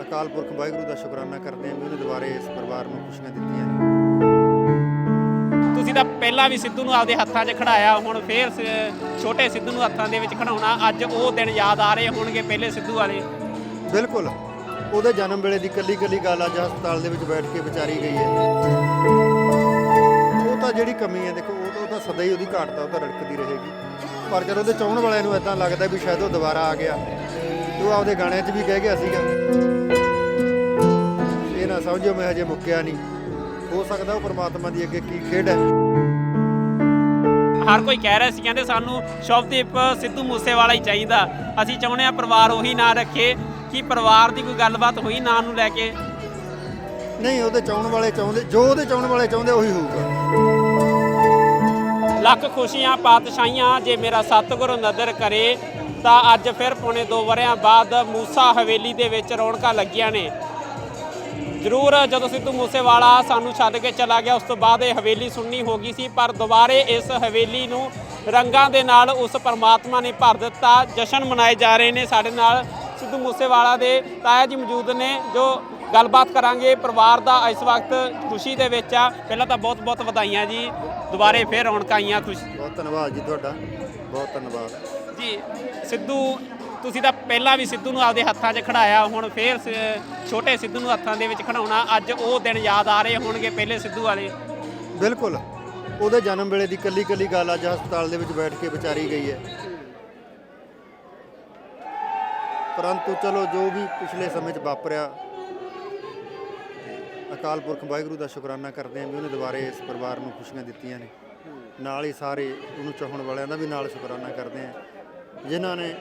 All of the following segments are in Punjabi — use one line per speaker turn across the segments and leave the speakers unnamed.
ਅਕਾਲ ਪੁਰਖ ਵਾਹਿਗੁਰੂ ਦਾ ਸ਼ੁਕਰਾਨਾ ਕਰਦੇ ਹਾਂ ਵੀ ਉਹਨੇ ਦੁਬਾਰੇ ਇਸ ਪਰਿਵਾਰ ਨੂੰ ਖੁਸ਼ੀਆਂ ਦਿੱਤੀਆਂ ਨੇ।
ਤੁਸੀਂ ਤਾਂ ਪਹਿਲਾਂ ਵੀ ਸਿੱਧੂ ਨੂੰ ਆਪਦੇ ਹੱਥਾਂ 'ਚ ਖੜਾਇਆ ਹੁਣ ਫੇਰ ਸ- ਛੋਟੇ ਸਿੱਧੂ ਨੂੰ ਹੱਥਾਂ ਦੇ ਵਿੱਚ ਖੜਾਉਣਾ ਅੱਜ ਉਹ ਦਿਨ ਯਾਦ ਆ ਰਹੇ ਹੋਣਗੇ ਪਹਿਲੇ ਸਿੱਧੂ ਵਾਲੇ।
ਬਿਲਕੁਲ। ਉਹਦੇ ਜਨਮ ਵੇਲੇ ਦੀ ਕੱਲੀ ਕੱਲੀ ਗੱਲ ਅੱਜ ਹਸਪਤਾਲ ਦੇ ਵਿੱਚ ਬੈਠ ਕੇ ਵਿਚਾਰੀ ਗਈ ਹੈ। ਉਹ ਤਾਂ ਜਿਹੜੀ ਕਮੀ ਹੈ ਦੇਖੋ ਉਹ ਤਾਂ ਉਹ ਤਾਂ ਸਦਾ ਹੀ ਉਹਦੀ ਘਾਟ ਤਾਂ ਉਹ ਤਾਂ ਰੜਕਦੀ ਰਹੇਗੀ। ਪਰ ਜਦੋਂ ਉਹਦੇ ਚਾਹਣ ਵਾਲਿਆਂ ਨੂੰ ਇਦਾਂ ਲੱਗਦਾ ਵੀ ਸ਼ਾਇਦ ਉਹ ਦੁਬਾਰਾ ਆ ਗਿਆ ਉਹ ਆਪਦੇ ਗਾਣਿਆਂ 'ਚ ਵੀ ਕਹਿ ਗਿਆ ਸੀਗਾ। ਇਹ ਨਾ ਸਮਝੋ ਮੈਂ ਹਜੇ ਮੁੱਕਿਆ ਨਹੀਂ। ਹੋ ਸਕਦਾ ਉਹ ਪ੍ਰਮਾਤਮਾ ਦੀ ਅੱਗੇ ਕੀ ਖੇਡ ਹੈ।
ਹਰ ਕੋਈ ਕਹਿ ਰਿਹਾ ਸੀ ਕਹਿੰਦੇ ਸਾਨੂੰ ਸ਼ੁਭਦੀਪ ਸਿੱਧੂ ਮੂਸੇਵਾਲਾ ਹੀ ਚਾਹੀਦਾ। ਅਸੀਂ ਚਾਹੁੰਦੇ ਆ ਪਰਿਵਾਰ ਉਹੀ ਨਾਂ ਰੱਖੇ ਕਿ ਪਰਿਵਾਰ ਦੀ ਕੋਈ ਗੱਲਬਾਤ ਹੋਈ ਨਾਂ ਨੂੰ ਲੈ ਕੇ।
ਨਹੀਂ ਉਹਦੇ ਚਾਹਣ ਵਾਲੇ ਚਾਹੁੰਦੇ ਜੋ ਉਹਦੇ ਚਾਹਣ ਵਾਲੇ ਚਾਹੁੰਦੇ ਉਹੀ ਹੋਊਗਾ।
ਲੱਖ ਖੁਸ਼ੀਆਂ ਪਾਤਸ਼ਾਹੀਆਂ ਜੇ ਮੇਰਾ ਸਤਿਗੁਰ ਨਦਰ ਕਰੇ ਤਾਂ ਅੱਜ ਫਿਰ ਪੌਣੇ 2 ਵਰਿਆਂ ਬਾਅਦ ਮੂਸਾ ਹਵੇਲੀ ਦੇ ਵਿੱਚ ਰੌਣਕਾਂ ਲੱਗੀਆਂ ਨੇ। ਜ਼ਰੂਰ ਜਦੋਂ ਸਿੱਧੂ ਮੂਸੇਵਾਲਾ ਸਾਨੂੰ ਛੱਡ ਕੇ ਚਲਾ ਗਿਆ ਉਸ ਤੋਂ ਬਾਅਦ ਇਹ ਹਵੇਲੀ ਸੁੰਨੀ ਹੋ ਗਈ ਸੀ ਪਰ ਦੁਬਾਰੇ ਇਸ ਹਵੇਲੀ ਨੂੰ ਰੰਗਾਂ ਦੇ ਨਾਲ ਉਸ ਪਰਮਾਤਮਾ ਨੇ ਭਰ ਦਿੱਤਾ। ਜਸ਼ਨ ਮਨਾਏ ਜਾ ਰਹੇ ਨੇ ਸਾਡੇ ਨਾਲ ਸਿੱਧੂ ਮੂਸੇਵਾਲਾ ਦੇ ਤਾਇਆ ਜੀ ਮੌਜੂਦ ਨੇ ਜੋ ਗੱਲਬਾਤ ਕਰਾਂਗੇ ਪਰਿਵਾਰ ਦਾ ਇਸ ਵਕਤ ਖੁਸ਼ੀ ਦੇ ਵਿੱਚ ਆ। ਪਹਿਲਾਂ ਤਾਂ ਬਹੁਤ ਬਹੁਤ ਵਧਾਈਆਂ ਜੀ। ਦੁਬਾਰੇ ਫੇਰ ਰੌਣਕਾਂ ਆਈਆਂ ਖੁਸ਼
ਬਹੁਤ ਧੰਨਵਾਦ ਜੀ ਤੁਹਾਡਾ। ਬਹੁਤ ਧੰਨਵਾਦ।
ਜੀ। ਸਿੱਧੂ, ਤੁਸੀਂ ਤਾਂ ਪਹਿਲਾਂ ਵੀ ਸਿੱਧੂ ਨੂੰ ਆਪਦੇ ਹੱਥਾਂ 'ਚ ਖੜਾਇਆ ਹੁਣ ਫੇਰ ਸ- ਛੋਟੇ ਸਿੱਧੂ ਨੂੰ ਹੱਥਾਂ ਦੇ ਵਿੱਚ ਖੜਾਉਣਾ ਅੱਜ ਉਹ ਦਿਨ ਯਾਦ ਆ ਰਹੇ ਹੋਣਗੇ ਪਹਿਲੇ ਸਿੱਧੂ ਵਾਲੇ।
ਬਿਲਕੁਲ। ਉਹਦੇ ਜਨਮ ਵੇਲੇ ਦੀ ਕੱਲੀ ਕੱਲੀ ਗੱਲ ਅੱਜ ਹਸਪਤਾਲ ਦੇ ਵਿੱਚ ਬੈਠ ਕੇ ਵਿਚਾਰੀ ਗਈ ਹੈ। ਪਰੰਤੂ ਚਲੋ, ਜੋ ਵੀ ਪਿਛਲੇ ਸਮੇਂ 'ਚ ਵਾਪਰਿਆ, ਅਕਾਲ ਪੁਰਖ ਵਾਹਿਗੁਰੂ ਦਾ ਸ਼ੁਕਰਾਨਾ ਕਰਦੇ ਹਾਂ ਵੀ ਉਹਨੇ ਦੁਬਾਰੇ ਇਸ ਪਰਿਵਾਰ ਨੂੰ ਖੁਸ਼ੀਆਂ ਦਿੱਤੀਆਂ ਨੇ। ਨਾਲ ਹੀ ਸਾਰੇ ਉਹਨੂੰ ਚਾਹਣ ਵਾਲਿਆਂ ਦਾ ਵੀ ਨਾਲ ਸ਼ੁਕਰਾਨਾ ਕਰਦੇ ਹਾਂ। ਜਿਨ੍ਹਾਂ ਨੇ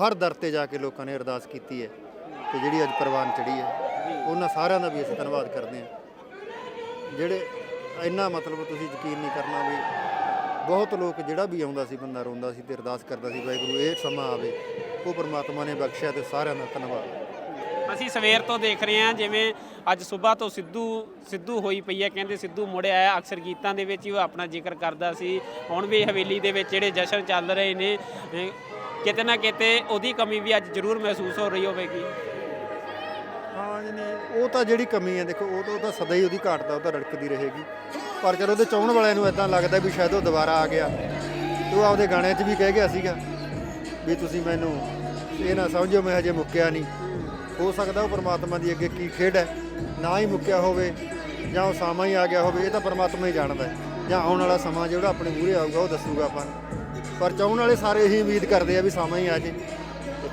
ਹਰ ਦਰ ਤੇ ਜਾ ਕੇ ਲੋਕਾਂ ਨੇ ਅਰਦਾਸ ਕੀਤੀ ਹੈ ਤੇ ਜਿਹੜੀ ਅੱਜ ਪ੍ਰਵਾਨ ਚੜੀ ਹੈ, ਉਹਨਾਂ ਸਾਰਿਆਂ ਦਾ ਵੀ ਅਸੀਂ ਧੰਨਵਾਦ ਕਰਦੇ ਹਾਂ। ਜਿਹੜੇ ਇੰਨਾ ਮਤਲਬ ਤੁਸੀਂ ਯਕੀਨ ਨਹੀਂ ਕਰਨਾ ਵੀ ਬਹੁਤ ਲੋਕ ਜਿਹੜਾ ਵੀ ਆਉਂਦਾ ਸੀ, ਬੰਦਾ ਰੋਂਦਾ ਸੀ ਤੇ ਅਰਦਾਸ ਕਰਦਾ ਸੀ, ਵਾਹਿਗੁਰੂ ਇਹ ਸਮਾਂ ਆਵੇ, ਉਹ ਪਰਮਾਤਮਾ ਨੇ ਬਖਸ਼ਿਆ ਤੇ ਸਾਰਿਆਂ ਦਾ ਧੰਨਵਾਦ।
ਅਸੀਂ ਸਵੇਰ ਤੋਂ ਦੇਖ ਰਹੇ ਹਾਂ ਜਿਵੇਂ ਅੱਜ ਸਵੇਰ ਤੋਂ ਸਿੱਧੂ ਸਿੱਧੂ ਹੋਈ ਪਈ ਹੈ, ਕਹਿੰਦੇ ਸਿੱਧੂ ਮੁੜਿਆ ਆਇਆ। ਅਕਸਰ ਗੀਤਾਂ ਦੇ ਵਿੱਚ ਹੀ ਉਹ ਆਪਣਾ ਜ਼ਿਕਰ ਕਰਦਾ ਸੀ। ਹੁਣ ਵੀ ਹਵੇਲੀ ਦੇ ਵਿੱਚ ਜਿਹੜੇ ਜਸ਼ਨ ਚੱਲ ਰਹੇ ਨੇ ਕਿਤੇ ਨਾ ਕਿਤੇ ਉਹਦੀ ਕਮੀ ਵੀ ਅੱਜ ਜ਼ਰੂਰ ਮਹਿਸੂਸ ਹੋ ਰਹੀ ਹੋਵੇਗੀ।
ਹਾਂ ਜੀ, ਨਹੀਂ, ਉਹ ਤਾਂ ਜਿਹੜੀ ਕਮੀ ਹੈ, ਦੇਖੋ, ਉਹ ਤਾਂ ਉਹ ਸਦਾ ਹੀ ਉਹਦੀ ਘਾਟ ਤਾਂ ਉਹ ਤਾਂ ਰੜਕਦੀ ਰਹੇਗੀ। ਪਰ ਜਦੋਂ ਉਹਦੇ ਚਾਹਣ ਵਾਲਿਆਂ ਨੂੰ ਇਦਾਂ ਲੱਗਦਾ ਵੀ ਸ਼ਾਇਦ ਉਹ ਦੁਬਾਰਾ ਆ ਗਿਆ, ਤੇ ਉਹ ਆਪਦੇ ਗਾਣਿਆਂ 'ਚ ਵੀ ਕਹਿ ਗਿਆ ਸੀਗਾ ਵੀ ਤੁਸੀਂ ਮੈਨੂੰ ਇਹ ਨਾ ਸਮਝੋ, ਮੈਂ ਹਜੇ ਮੁੱਕਿਆ ਨਹੀਂ। ਹੋ ਸਕਦਾ ਉਹ ਪ੍ਰਮਾਤਮਾ ਦੀ ਅੱਗੇ ਕੀ ਖੇਡ ਹੈ, ਨਾ ਹੀ ਮੁੱਕਿਆ ਹੋਵੇ ਜਾਂ ਉਹ ਸਮਾਂ ਹੀ ਆ ਗਿਆ ਹੋਵੇ, ਇਹ ਤਾਂ ਪਰਮਾਤਮਾ ਹੀ ਜਾਣਦਾ ਹੈ। ਜਾਂ ਆਉਣ ਵਾਲਾ ਸਮਾਂ ਜਿਹੜਾ ਆਪਣੇ ਮੂਹਰੇ ਆਊਗਾ, ਉਹ ਦੱਸੂਗਾ ਆਪਾਂ ਪਰ ਚਾਹਣ ਵਾਲੇ ਸਾਰੇ ਇਹੀ ਉਮੀਦ ਕਰਦੇ ਆ ਵੀ ਸਮਾਂ ਹੀ ਆ ਜੇ।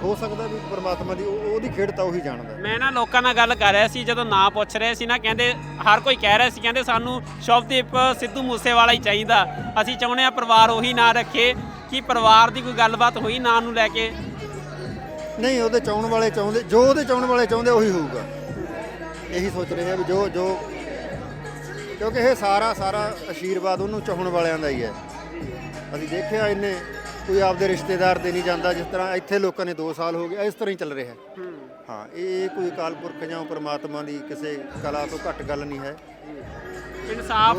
ਹੋ ਸਕਦਾ ਵੀ ਪ੍ਰਮਾਤਮਾ ਦੀ ਉਹਦੀ ਖੇਡ ਤਾਂ ਉਹੀ ਜਾਣਦਾ
ਮੈਂ ਨਾ ਲੋਕਾਂ ਨਾਲ ਗੱਲ ਕਰ ਰਿਹਾ ਸੀ, ਜਦੋਂ ਨਾਂ ਪੁੱਛ ਰਿਹਾ ਸੀ ਨਾ, ਕਹਿੰਦੇ ਹਰ ਕੋਈ ਕਹਿ ਰਿਹਾ ਸੀ, ਕਹਿੰਦੇ ਸਾਨੂੰ ਸ਼ਬਦੀਪ ਸਿੱਧੂ ਮੂਸੇਵਾਲਾ ਹੀ ਚਾਹੀਦਾ। ਅਸੀਂ ਚਾਹੁੰਦੇ ਆ ਪਰਿਵਾਰ ਉਹੀ ਨਾਂ ਰੱਖੇ, ਕਿ ਪਰਿਵਾਰ ਦੀ ਕੋਈ ਗੱਲਬਾਤ ਹੋਈ ਨਾਂ ਨੂੰ ਲੈ ਕੇ।
ਨਹੀਂ, ਉਹਦੇ ਚਾਹਣ ਵਾਲੇ ਚਾਹੁੰਦੇ, ਜੋ ਉਹਦੇ ਚਾਹਣ ਵਾਲੇ ਚਾਹੁੰਦੇ, ਉਹੀ ਹੋਊਗਾ। ਇਹੀ ਸੋਚ ਰਹੇ ਆ ਵੀ ਜੋ ਜੋ ਕਿਉਂਕਿ ਇਹ ਸਾਰਾ ਸਾਰਾ ਆਸ਼ੀਰਵਾਦ ਉਹਨੂੰ ਚਾਹਣ ਵਾਲਿਆਂ ਦਾ ਹੀ ਹੈ। ਅਸੀਂ ਦੇਖਿਆ ਇੰਨੇ ਕੋਈ ਆਪਦੇ ਰਿਸ਼ਤੇਦਾਰ ਦੇ ਨਹੀਂ ਜਾਂਦਾ, ਜਿਸ ਤਰ੍ਹਾਂ ਇੱਥੇ ਲੋਕਾਂ ਨੇ 2 ਸਾਲ ਹੋ ਗਏ, ਇਸ ਤਰ੍ਹਾਂ ਹੀ ਚੱਲ ਰਿਹਾ। ਹੈ ਹਾਂ ਇਹ ਕੋਈ ਅਕਾਲ ਪੁਰਖ ਜਾਂ ਪਰਮਾਤਮਾ ਦੀ ਕਿਸੇ ਕਲਾ ਤੋਂ ਘੱਟ ਗੱਲ ਨਹੀਂ ਹੈ।
ਇਨਸਾਫ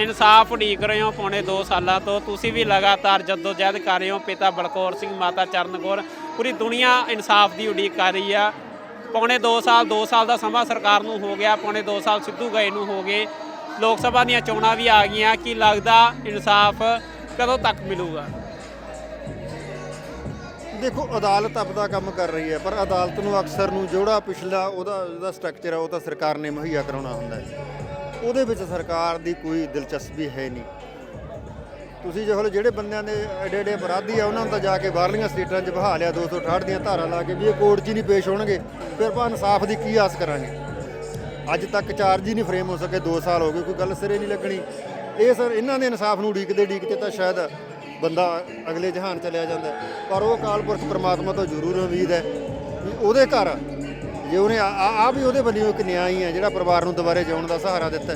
ਇਨਸਾਫ ਉਡੀਕ ਰਹੇ ਹੋ ਪੌਣੇ 2 ਸਾਲਾਂ ਤੋਂ। ਤੁਸੀਂ ਵੀ ਲਗਾਤਾਰ ਜਦੋਜਹਿਦ ਕਰ ਰਹੇ ਹੋ। ਪਿਤਾ ਬਲਕੌਰ ਸਿੰਘ, ਮਾਤਾ ਚਰਨ ਕੌਰ, ਪੂਰੀ ਦੁਨੀਆ ਇਨਸਾਫ ਦੀ ਉਡੀਕ ਕਰ ਰਹੀ ਆ। ਪੌਣੇ 2 ਸਾਲ 2 ਸਾਲ ਦਾ ਸਮਾਂ ਸਰਕਾਰ ਨੂੰ ਹੋ ਗਿਆ। ਪੌਣੇ 2 ਸਾਲ ਸਿੱਧੂ ਗਏ ਨੂੰ ਹੋ ਗਏ। ਲੋਕ ਸਭਾ ਦੀਆਂ ਚੋਣਾਂ ਵੀ ਆ ਗਈਆਂ। ਕੀ ਲੱਗਦਾ ਇਨਸਾਫ ਕਦੋਂ ਤੱਕ ਮਿਲੂਗਾ?
ਦੇਖੋ, ਅਦਾਲਤ ਆਪਦਾ ਕੰਮ ਕਰ ਰਹੀ ਹੈ, ਪਰ ਅਦਾਲਤ ਨੂੰ ਅਕਸਰ ਨੂੰ ਜਿਹੜਾ ਪਿਛਲਾ ਉਹਦਾ ਉਹਦਾ ਸਟਰਕਚਰ ਹੈ ਉਹ ਤਾਂ ਸਰਕਾਰ ਨੇ ਮੁਹੱਈਆ ਕਰਾਉਣਾ ਹੁੰਦਾ ਹੈ। ਉਹਦੇ ਵਿੱਚ ਸਰਕਾਰ ਦੀ ਕੋਈ ਦਿਲਚਸਪੀ ਹੈ ਨਹੀਂ। ਤੁਸੀਂ ਜੋ ਜਿਹੜੇ ਬੰਦਿਆਂ ਦੇ ਐਡੇ ਐਡੇ ਅਪਰਾਧੀ ਆ, ਉਹਨਾਂ ਨੂੰ ਤਾਂ ਜਾ ਕੇ ਬਾਹਰਲੀਆਂ ਸਟੇਟਾਂ 'ਚ ਬਹਾ ਲਿਆ 268 ਦੀਆਂ ਧਾਰਾ ਲਾ ਕੇ ਵੀ ਇਹ ਕੋਰਟ 'ਚ ਹੀ ਨਹੀਂ ਪੇਸ਼ ਹੋਣਗੇ। ਫਿਰ ਆਪਾਂ ਇਨਸਾਫ ਦੀ ਕੀ ਆਸ ਕਰਾਂਗੇ? ਅੱਜ ਤੱਕ ਚਾਰਜ ਹੀ ਨਹੀਂ ਫਰੇਮ ਹੋ ਸਕੇ 2 ਸਾਲ ਹੋ ਗਏ, ਕੋਈ ਗੱਲ ਸਿਰੇ ਨਹੀਂ ਲੱਗਣੀ। ਇਹ ਸਰ, ਇਹਨਾਂ ਦੇ ਇਨਸਾਫ ਨੂੰ ਉਡੀਕਦੇ ਉਡੀਕਦੇ ਤਾਂ ਸ਼ਾਇਦ ਬੰਦਾ ਅਗਲੇ ਜਹਾਨ ਚਲਿਆ ਜਾਂਦਾ। ਪਰ ਉਹ ਅਕਾਲ ਪੁਰਖ ਪ੍ਰਮਾਤਮਾ ਤੋਂ ਜ਼ਰੂਰ ਉਮੀਦ ਹੈ ਵੀ ਉਹਦੇ ਘਰ ਜੇ ਉਹਨੇ ਆ ਆ ਵੀ ਉਹਦੇ ਬੰਨਿਓ ਇੱਕ ਨਿਆਂ ਹੀ ਹੈ ਜਿਹੜਾ ਪਰਿਵਾਰ ਨੂੰ ਦੁਬਾਰੇ ਜਿਉਣ ਦਾ ਸਹਾਰਾ ਦਿੱਤਾ।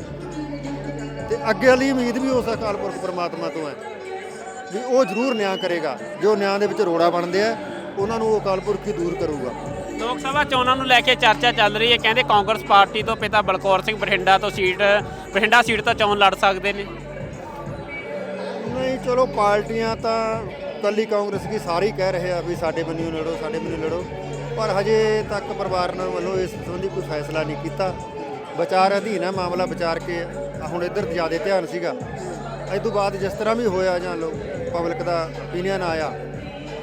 ਤੇ ਅੱਗੇ ਵਾਲੀ ਉਮੀਦ ਵੀ ਉਸ ਅਕਾਲ ਪੁਰਖ ਪ੍ਰਮਾਤਮਾ ਤੋਂ ਹੈ ਵੀ ਉਹ ਜ਼ਰੂਰ ਨਿਆਂ ਕਰੇਗਾ। ਜੋ ਨਿਆਂ ਦੇ ਵਿੱਚ ਰੋੜਾ ਬਣਦੇ ਆ ਉਹਨਾਂ ਨੂੰ ਉਹ ਅਕਾਲ ਪੁਰਖ ਹੀ ਦੂਰ ਕਰੂਗਾ।
ਲੋਕ ਸਭਾ ਚੋਣਾਂ ਨੂੰ ਲੈ ਕੇ ਚਰਚਾ ਚੱਲ ਰਹੀ ਹੈ। ਕਹਿੰਦੇ ਕਾਂਗਰਸ ਪਾਰਟੀ ਤੋਂ ਪਿਤਾ ਬਲਕੌਰ ਸਿੰਘ ਬਠਿੰਡਾ ਤੋਂ ਸੀਟ ਬਠਿੰਡਾ ਸੀਟ ਤੋਂ ਚੋਣ ਲੜ ਸਕਦੇ ਨੇ।
ਨਹੀਂ ਚਲੋ ਪਾਰਟੀਆਂ ਤਾਂ ਕੱਲੀ ਕਾਂਗਰਸ ਕੀ ਸਾਰੇ ਕਹਿ ਰਹੇ ਆ ਵੀ ਸਾਡੇ ਬੰਨਿਓ ਲੜੋ ਸਾਡੇ ਬੰਨਿਓ ਲੜੋ। ਪਰ ਹਜੇ ਤੱਕ ਪਰਿਵਾਰ ਨਾਲ ਵੱਲੋਂ ਇਸ ਸੰਬੰਧੀ ਕੋਈ ਫੈਸਲਾ ਨਹੀਂ ਕੀਤਾ। ਵਿਚਾਰ ਅਧੀਨ ਹੈ, ਮਾਮਲਾ ਵਿਚਾਰ ਕੇ ਹੁਣ ਇੱਧਰ ਜ਼ਿਆਦਾ ਧਿਆਨ ਸੀਗਾ। ਅੱਜ ਤੋਂ ਬਾਅਦ ਜਿਸ ਤਰ੍ਹਾਂ ਵੀ ਹੋਇਆ ਜਾਂ ਲੋਕ ਪਬਲਿਕ ਦਾ ਓਪੀਨੀਅਨ ਆਇਆ,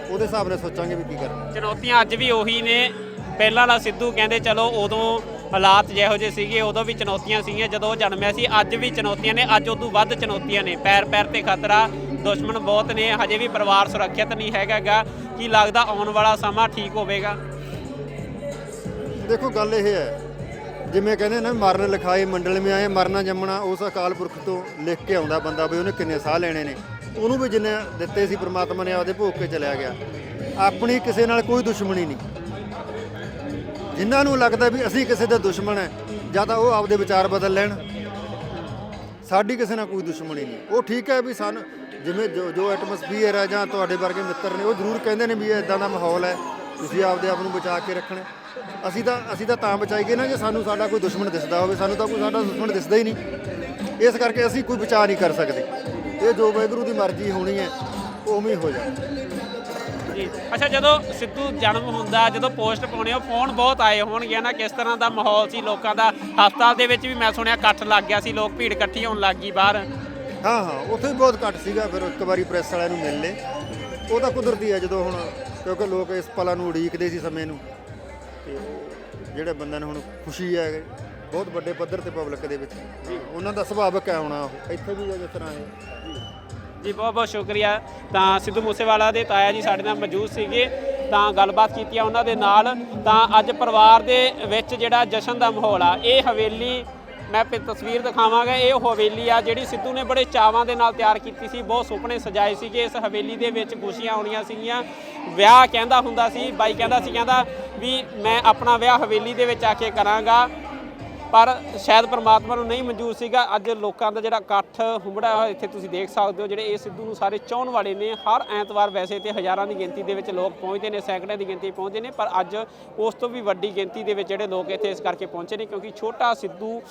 ਉਹਦੇ ਹਿਸਾਬ ਨਾਲ ਸੋਚਾਂਗੇ ਵੀ ਕੀ ਕਰਨਾ।
ਚੁਣੌਤੀਆਂ ਅੱਜ ਵੀ ਉਹੀ ਨੇ। ਪਹਿਲਾਂ ਵਾਲਾ ਸਿੱਧੂ ਕਹਿੰਦੇ, ਚਲੋ, ਉਦੋਂ ਹਾਲਾਤ ਜਿਹੋ ਜਿਹੇ ਸੀਗੇ, ਉਦੋਂ ਵੀ ਚੁਣੌਤੀਆਂ ਸੀਗੀਆਂ। ਜਦੋਂ ਉਹ ਜਨਮਿਆ ਸੀ, ਅੱਜ ਵੀ ਚੁਣੌਤੀਆਂ ਨੇ, ਅੱਜ ਉਦੋਂ ਵੱਧ ਚੁਣੌਤੀਆਂ ਨੇ। ਪੈਰ ਪੈਰ ਤੇ ਖਤਰਾ, ਦੁਸ਼ਮਣ ਬਹੁਤ ਨੇ। ਹਜੇ ਵੀ ਪਰਿਵਾਰ ਸੁਰੱਖਿਅਤ ਨਹੀਂ ਹੈਗਾਗਾ। ਕੀ ਲੱਗਦਾ ਆਉਣ ਵਾਲਾ ਸਮਾਂ ਠੀਕ ਹੋਵੇਗਾ?
ਦੇਖੋ ਗੱਲ ਇਹ ਹੈ, ਜਿਵੇਂ ਕਹਿੰਦੇ ਨਾ, ਮਰਨ ਲਿਖਾਏ ਮੰਡਲ ਮੇ ਆਏ, ਮਰਨਾ ਜੰਮਣਾ, ਉਸ ਅਕਾਲ ਪੁਰਖ ਤੋਂ ਲਿਖ ਕੇ ਆਉਂਦਾ ਬੰਦਾ ਵੀ ਉਹਨੇ ਕਿੰਨੇ ਸਾਹ ਲੈਣੇ ਨੇ। ਉਹਨੂੰ ਵੀ ਜਿੰਨੇ ਦਿੱਤੇ ਸੀ ਪ੍ਰਮਾਤਮਾ ਨੇ ਆਪਦੇ ਭੋਗ ਕੇ ਚਲਿਆ ਗਿਆ। ਆਪਣੀ ਕਿਸੇ ਨਾਲ ਕੋਈ ਦੁਸ਼ਮਣੀ ਨਹੀਂ। ਜਿਨ੍ਹਾਂ ਨੂੰ ਲੱਗਦਾ ਵੀ ਅਸੀਂ ਕਿਸੇ ਦਾ ਦੁਸ਼ਮਣ ਹੈ, ਜਾਂ ਤਾਂ ਉਹ ਆਪਦੇ ਵਿਚਾਰ ਬਦਲ ਲੈਣ। ਸਾਡੀ ਕਿਸੇ ਨਾਲ ਕੋਈ ਦੁਸ਼ਮਣੀ ਨਹੀਂ। ਉਹ ਠੀਕ ਹੈ ਵੀ ਸਾਨੂੰ, ਜਿਵੇਂ ਜੋ ਜੋ ਐਟਮੋਸਫੀਅਰ ਹੈ ਜਾਂ ਤੁਹਾਡੇ ਵਰਗੇ ਮਿੱਤਰ ਨੇ, ਉਹ ਜ਼ਰੂਰ ਕਹਿੰਦੇ ਨੇ ਵੀ ਇਹ ਇਦਾਂ ਦਾ ਮਾਹੌਲ ਹੈ। ਤੁਸੀਂ ਆਪਦੇ ਆਪ ਨੂੰ ਬਚਾ ਕੇ ਰੱਖਣਾ। ਅਸੀਂ ਤਾਂ ਅਸੀਂ ਤਾਂ ਤਾਂ ਬਚਾਈਏ ਨਾ ਜੇ ਸਾਨੂੰ ਸਾਡਾ ਕੋਈ ਦੁਸ਼ਮਣ ਦਿਸਦਾ ਹੋਵੇ ਸਾਨੂੰ ਤਾਂ ਕੋਈ ਸਾਡਾ ਦੁਸ਼ਮਣ ਦਿਸਦਾ ਹੀ ਨਹੀਂ। ਇਸ ਕਰਕੇ ਅਸੀਂ ਕੋਈ ਬਚਾ ਨਹੀਂ ਕਰ ਸਕਦੇ। ਇਹ ਜੋ ਵਾਹਿਗੁਰੂ ਦੀ ਮਰਜ਼ੀ ਹੋਣੀ ਹੈ ਉਵੇਂ ਹੀ ਹੋ ਜਾਏ
ਜੀ। ਅੱਛਾ ਜਦੋਂ ਸਿੱਧੂ ਜਨਮ ਹੁੰਦਾ ਜਦੋਂ ਪੋਸਟ ਪਾਉਣੇ ਉਹ ਫੋਨ ਬਹੁਤ ਆਏ ਹੋਣਗੇ ਨਾ ਕਿਸ ਤਰ੍ਹਾਂ ਦਾ ਮਾਹੌਲ ਸੀ? ਲੋਕਾਂ ਦਾ ਹਸਪਤਾਲ ਦੇ ਵਿੱਚ ਵੀ ਮੈਂ ਸੁਣਿਆ ਇਕੱਠ ਲੱਗ ਗਿਆ ਸੀ ਲੋਕ ਭੀੜ ਇਕੱਠੀ ਹੋਣ ਲੱਗ ਗਈ ਬਾਹਰ।
ਹਾਂ ਹਾਂ ਉੱਥੇ ਵੀ ਬਹੁਤ ਘੱਟ ਸੀਗਾ ਫਿਰ ਇੱਕ ਵਾਰੀ ਪ੍ਰੈਸ ਵਾਲਿਆਂ ਨੂੰ ਮਿਲ ਲਏ। ਉਹ ਤਾਂ ਕੁਦਰਤੀ ਹੈ ਜਦੋਂ ਹੁਣ ਕਿਉਂਕਿ ਲੋਕ ਇਸ ਪਲਾਂ ਨੂੰ ਉਡੀਕਦੇ ਸੀ ਸਮੇਂ ਨੂੰ। ਤੇ ਜਿਹੜੇ ਬੰਦਿਆਂ ਨੂੰ ਹੁਣ ਖੁਸ਼ੀ ਹੈ ਬਹੁਤ ਵੱਡੇ ਪੱਧਰ ਤੇ ਪਬਲਿਕ ਦੇ ਵਿੱਚ। ਉਹਨਾਂ ਦਾ ਸੁਭਾਵਕ ਹੈ ਆਉਣਾ ਉਹ? ਇੱਥੇ ਵੀ ਜਿਸ ਤਰ੍ਹਾਂ ਹੈ
ਜੀ ਬਹੁਤ ਬਹੁਤ ਸ਼ੁਕਰੀਆ। ਤਾਂ ਸਿੱਧੂ ਮੂਸੇਵਾਲਾ ਦੇ ਤਾਇਆ ਜੀ ਸਾਡੇ ਨਾਲ ਮੌਜੂਦ ਸੀਗੇ। ਤਾਂ ਗੱਲਬਾਤ ਕੀਤੀ ਆ ਉਹਨਾਂ ਦੇ ਨਾਲ। ਤਾਂ ਅੱਜ ਪਰਿਵਾਰ ਦੇ ਵਿੱਚ ਜਿਹੜਾ ਜਸ਼ਨ ਦਾ ਮਾਹੌਲ ਆ ਇਹ ਹਵੇਲੀ ਮੈਂ ਪੇ ਤਸਵੀਰ ਦਿਖਾਵਾਂਗਾ, ਇਹ ਹਵੇਲੀ ਆ ਜਿਹੜੀ ਸਿੱਧੂ ਨੇ ਬੜੇ ਚਾਵਾਂ ਦੇ ਨਾਲ ਤਿਆਰ ਕੀਤੀ ਸੀ, ਬਹੁਤ ਸੁਪਨੇ ਸਜਾਏ ਸੀਗੇ, ਇਸ ਹਵੇਲੀ ਦੇ ਵਿੱਚ ਖੁਸ਼ੀਆਂ ਆਉਣੀਆਂ ਸੀਗੀਆਂ। ਵਿਆਹ ਕਹਿੰਦਾ ਹੁੰਦਾ ਸੀ, ਬਾਈ ਕਹਿੰਦਾ ਸੀ, ਕਹਿੰਦਾ ਵੀ ਮੈਂ ਆਪਣਾ ਵਿਆਹ ਹਵੇਲੀ ਦੇ ਵਿੱਚ ਆ ਕੇ ਕਰਾਂਗਾ। ਪਰ ਸ਼ਾਇਦ ਪ੍ਰਮਾਤਮਾ ਨੂੰ ਨਹੀਂ ਮਨਜ਼ੂਰ ਸੀਗਾ। ਅੱਜ ਲੋਕਾਂ ਦਾ ਜਿਹੜਾ ਇਕੱਠ ਹੁੰਬੜਾ ਹੋਇਆ, ਇੱਥੇ ਤੁਸੀਂ ਦੇਖ ਸਕਦੇ ਹੋ, ਜਿਹੜੇ ਇਹ ਸਿੱਧੂ ਨੂੰ ਸਾਰੇ ਚਾਹਣ ਵਾਲੇ ਨੇ। ਹਰ ਐਤਵਾਰ ਵੈਸੇ ਤੇ ਹਜ਼ਾਰਾਂ ਦੀ ਗਿਣਤੀ ਦੇ ਵਿੱਚ ਲੋਕ ਪਹੁੰਚਦੇ ਨੇ, ਸੈਂਕੜਿਆਂ ਦੀ ਗਿਣਤੀ ਪਹੁੰਚਦੇ ਨੇ, ਪਰ ਅੱਜ ਉਸ ਤੋਂ ਵੀ ਵੱਡੀ ਗਿਣਤੀ ਦੇ ਵਿੱਚ ਜਿਹੜੇ ਲੋਕ ਇੱਥੇ ਇਸ ਕਰਕੇ ਪਹੁੰਚੇ ਨੇ, ਕਿਉਂਕਿ ਛੋਟਾ ਸਿੱਧੂ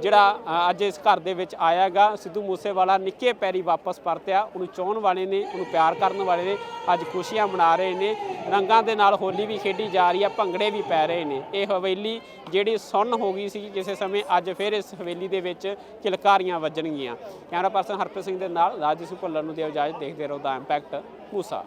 ਜਿਹੜਾ ਅੱਜ ਇਸ ਘਰ ਦੇ ਵਿੱਚ ਆਇਆਗਾ। ਸਿੱਧੂ ਮੂਸੇਵਾਲਾ ਨਿੱਕੇ ਪੈਰੀ ਵਾਪਸ ਪਰਤਿਆ। ਉਹਨੂੰ ਚਾਹਣ ਵਾਲੇ ਨੇ, ਉਹਨੂੰ ਪਿਆਰ ਕਰਨ ਵਾਲੇ ਨੇ, ਅੱਜ ਖੁਸ਼ੀਆਂ ਮਨਾ ਰਹੇ ਨੇ। ਰੰਗਾਂ ਦੇ ਨਾਲ ਹੋਲੀ ਵੀ ਖੇਡੀ ਜਾ ਰਹੀ ਹੈ ਭੰਗੜੇ ਵੀ ਪੈ ਰਹੇ ਨੇ। ਇਹ ਹਵੇਲੀ ਜਿਹੜੀ ਸੁੰਨ ਹੋ ਗਈ ਸੀ ਕਿਸੇ ਸਮੇਂ ਅੱਜ ਫਿਰ ਇਸ ਹਵੇਲੀ ਦੇ ਵਿੱਚ ਕਿਲਕਾਰੀਆਂ ਵੱਜਣਗੀਆਂ। ਕੈਮਰਾ ਪਰਸਨ ਹਰਪ੍ਰੀਤ ਸਿੰਘ ਦੇ ਨਾਲ ਰਾਜੂ ਭੁੱਲਰ ਨੂੰ ਦਿਓ ਇਜਾਜ਼ਤ, ਦੇਖਦੇ ਰਹੋ ਦਾ ਇੰਪੈਕਟ ਮੂਸਾ।